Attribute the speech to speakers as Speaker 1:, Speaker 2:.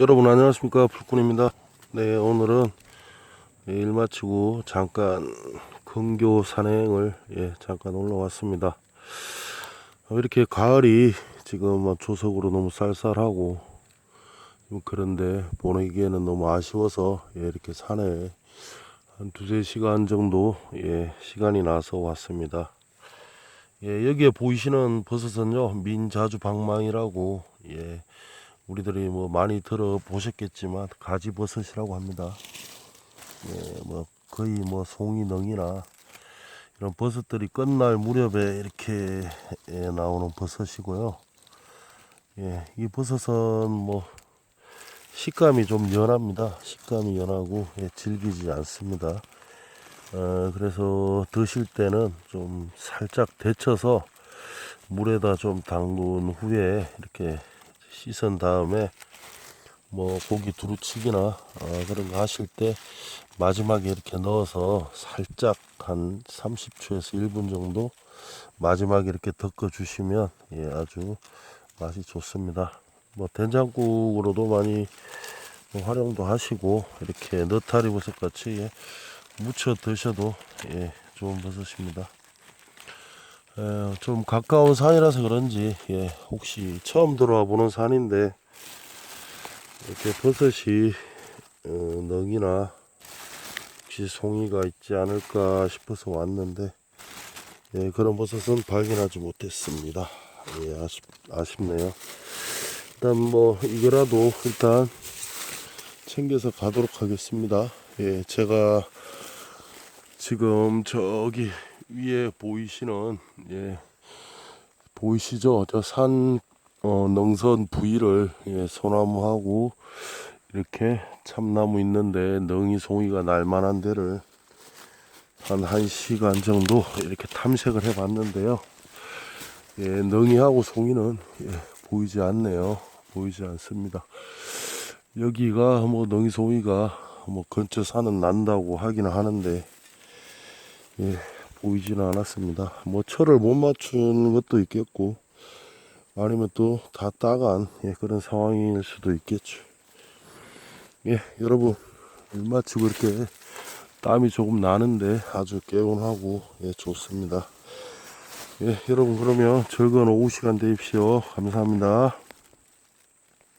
Speaker 1: 여러분 안녕하십니까? 불꾼입니다. 네 오늘은 일 마치고 잠깐 근교 산행을 예 잠깐 올라왔습니다. 어, 이렇게 가을이 지금 뭐 조석으로 너무 쌀쌀하고 좀 그런데 보내기에는 너무 아쉬워서 예, 이렇게 산에 한 두세 시간 정도 예 시간이 나서 왔습니다. 예 여기에 보이시는 버섯은요 민자주 방망이라고 예 우리들이 뭐 많이 들어 보셨겠지만 가지버섯이라고 합니다. 예, 뭐 거의 뭐 송이능이나 이런 버섯들이 끝날 무렵에 이렇게 예, 나오는 버섯이고요. 예, 이 버섯은 뭐 식감이 좀 연합니다. 식감이 연하고 예, 질기지 않습니다. 어, 그래서 드실 때는 좀 살짝 데쳐서 물에다 좀 담근 후에 이렇게 씻은 다음에 뭐 고기 두루치기나 어, 그런 거 하실 때 마지막에 이렇게 넣어서 살짝 한 30초에서 1분 정도 마지막에 이렇게 덮어 주시면 예, 아주 맛이 좋습니다. 뭐 된장국으로도 많이 뭐 활용도 하시고 이렇게 너타리 버섯 같이 예, 무쳐 드셔도 예, 좋은 버섯입니다. 에, 좀 가까운 산이라서 그런지 예, 혹시 처음 들어와 보는 산인데 이렇게 버섯이 어, 넝이나 혹시 송이가 있지 않을까 싶어서 왔는데 예, 그런 버섯은 발견하지 못했습니다. 예, 아쉽, 아쉽네요. 일단 뭐 이거라도 일단 챙겨서 가도록 하겠습니다. 예, 제가 지금 저기 위에 보이시는 예 보이시죠? 저산 어, 능선 부위를 예, 소나무하고 이렇게 참나무 있는데 능이 송이가 날만한 데를 한 1시간 정도 이렇게 탐색을 해 봤는데요. 예, 능이하고 송이는 예, 보이지 않네요. 보이지 않습니다. 여기가 뭐 능이 송이가 뭐 근처 산은 난다고 하기는 하는데 예, 보이지는 않았습니다. 뭐 철을 못 맞춘 것도 있겠고 아니면 또 다 따간 예, 그런 상황일 수도 있겠죠. 예, 여러분 일 마치고 이렇게 땀이 조금 나는데 아주 개운하고 예, 좋습니다. 예, 여러분 그러면 즐거운 오후 시간 되십시오. 감사합니다.